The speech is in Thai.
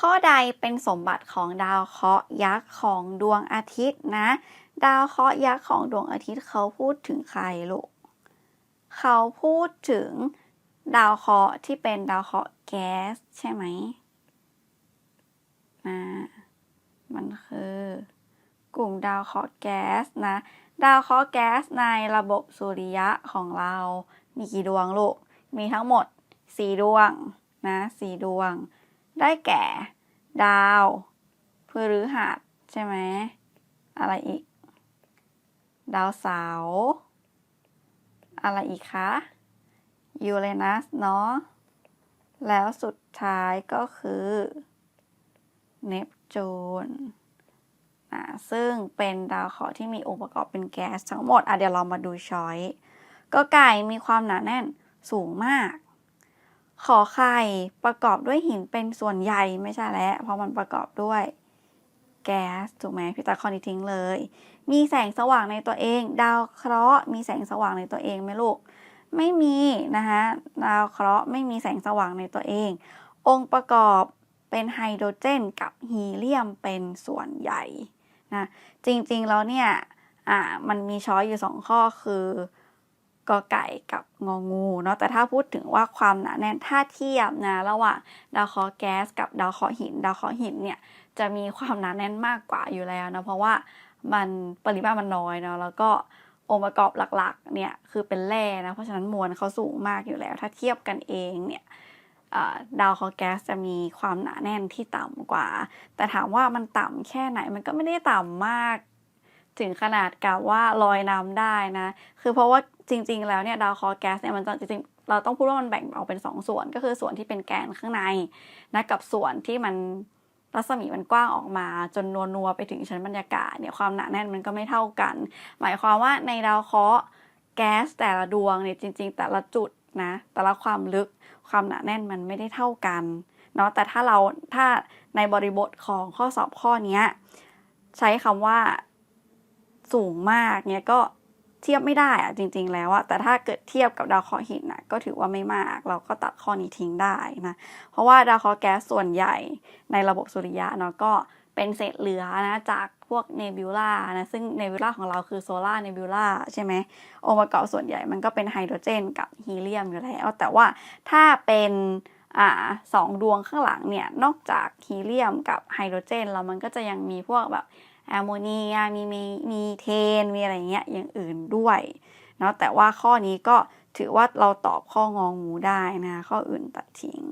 ข้อใดเป็นสมบัติของดาวเคราะห์ยักษ์ของดวงอาทิตย์นะ ดาวเคราะห์ยักษ์ของดวงอาทิตย์เขาพูดถึงใครลูกเขาพูดถึงดาวเคราะห์ที่เป็นดาวเคราะห์แก๊สใช่ไหมนะมันคือ กลุ่มดาวเคราะห์แก๊สนะ ดาวเคราะห์แก๊สในระบบสุริยะของเรา มีกี่ดวงลูก มีทั้งหมดสี่ดวงนะสี่ดวง ได้แก่ ดาวพฤหัสใช่ไหม อะไรอีก ดาวเสาร์อะไรอีกคะยูเรนัสเนาะแล้วสุดท้ายก็คือเนปจูนอ่าซึ่งเป็นดาวเคราะห์ที่มีองค์ประกอบเป็นแก๊สทั้งหมดอะเดี๋ยวเรามาดูช้อย ก็ไก่มีความหนาแน่นสูงมาก ขอไข่ประกอบด้วยหินเป็นส่วนใหญ่ไม่ใช่แล้วเพราะมันประกอบด้วย แก๊สถูกไหมพี่ตาคอนี้ทิ้งเลย มีแสงสว่างในตัวเอง ดาวเคราะห์มีแสงสว่างในตัวเองไหมลูก ไม่มีนะคะดาวเคราะห์ไม่มีแสงสว่างในตัวเอง องค์ประกอบเป็นไฮโดรเจนกับฮีเลียมเป็นส่วนใหญ่นะจริงๆแล้วเนี่ยอ่ามันมีช้อยอยู่สองข้อคือ กอไก่กับงองูเนาะแต่ถ้าพูดถึงว่าความหนาแน่นถ้าเทียบนะระหว่างดาวเคราะห์แก๊สกับดาวเคราะห์หิน ดาวเคราะห์หินเนี่ยจะมีความหนาแน่นมากกว่าอยู่แล้วนะเพราะว่ามันปริมาตรมันน้อยเนาะแล้วก็องค์ประกอบหลักๆเนี่ยคือเป็นแร่นะเพราะฉะนั้นมวลเขาสูงมากอยู่แล้ว ถ้าเทียบกันเองเนี่ยดาวเคราะห์แก๊สจะมีความหนาแน่นที่ต่ำกว่า แต่ถามว่ามันต่ำแค่ไหนมันก็ไม่ได้ต่ำมาก ถึงขนาดกับว่าลอยน้ำได้นะ คือเพราะว่า จริง ๆ แล้วเนี่ยดาวคราะห์แก๊สเนี่ยมันจะจริงๆเราต้องพูดว่ามันแบ่งออกเป็น 2 ส่วน ก็คือส่วนที่เป็นแกนข้างในนะกับส่วนที่มันรัศมีมันกว้างออกมาจนนัวๆไปถึงชั้นบรรยากาศเนี่ยความหนาแน่นมันก็ไม่เท่ากัน หมายความว่าในดาวเคราะห์แก๊สแต่ละดวงเนี่ยจริง ๆ แต่ละจุดนะแต่ละความลึกความหนาแน่นมันไม่ได้เท่ากันเนาะแต่ถ้าเราถ้าในบริบทของข้อสอบข้อนี้ใช้คำว่าสูงมากเนี่ยก็ เทียบไม่ได้อะจริง ๆ แล้วอะแต่ถ้าเกิดเทียบกับดาวเคราะห์หินนะก็ถือว่าไม่มาก เราก็ตัดข้อนี้ทิ้งได้นะ เพราะว่าดาวเคราะห์แก๊สส่วนใหญ่ในระบบสุริยะเนาะก็เป็นเศษเหลือนะจากพวกเนบิวลานะซึ่งเนบิวลาของเราคือโซลาร์เนบิวลาใช่ไหมองค์ประกอบส่วนใหญ่มันก็เป็นไฮโดรเจนกับฮีเลียมอยู่แล้วแต่ว่าถ้าเป็นอ่าสองดวงข้างหลังเนี่ยนอกจากฮีเลียมกับไฮโดรเจนแล้วมันก็จะยังมีพวกแบบ แอมโมเนียมีมีมีเทน มีอะไรเงี้ยอย่างอื่นด้วยเนาะแต่ว่าข้อนี้ก็ถือว่าเราตอบข้ององูได้นะ ข้ออื่นตัดทิ้ง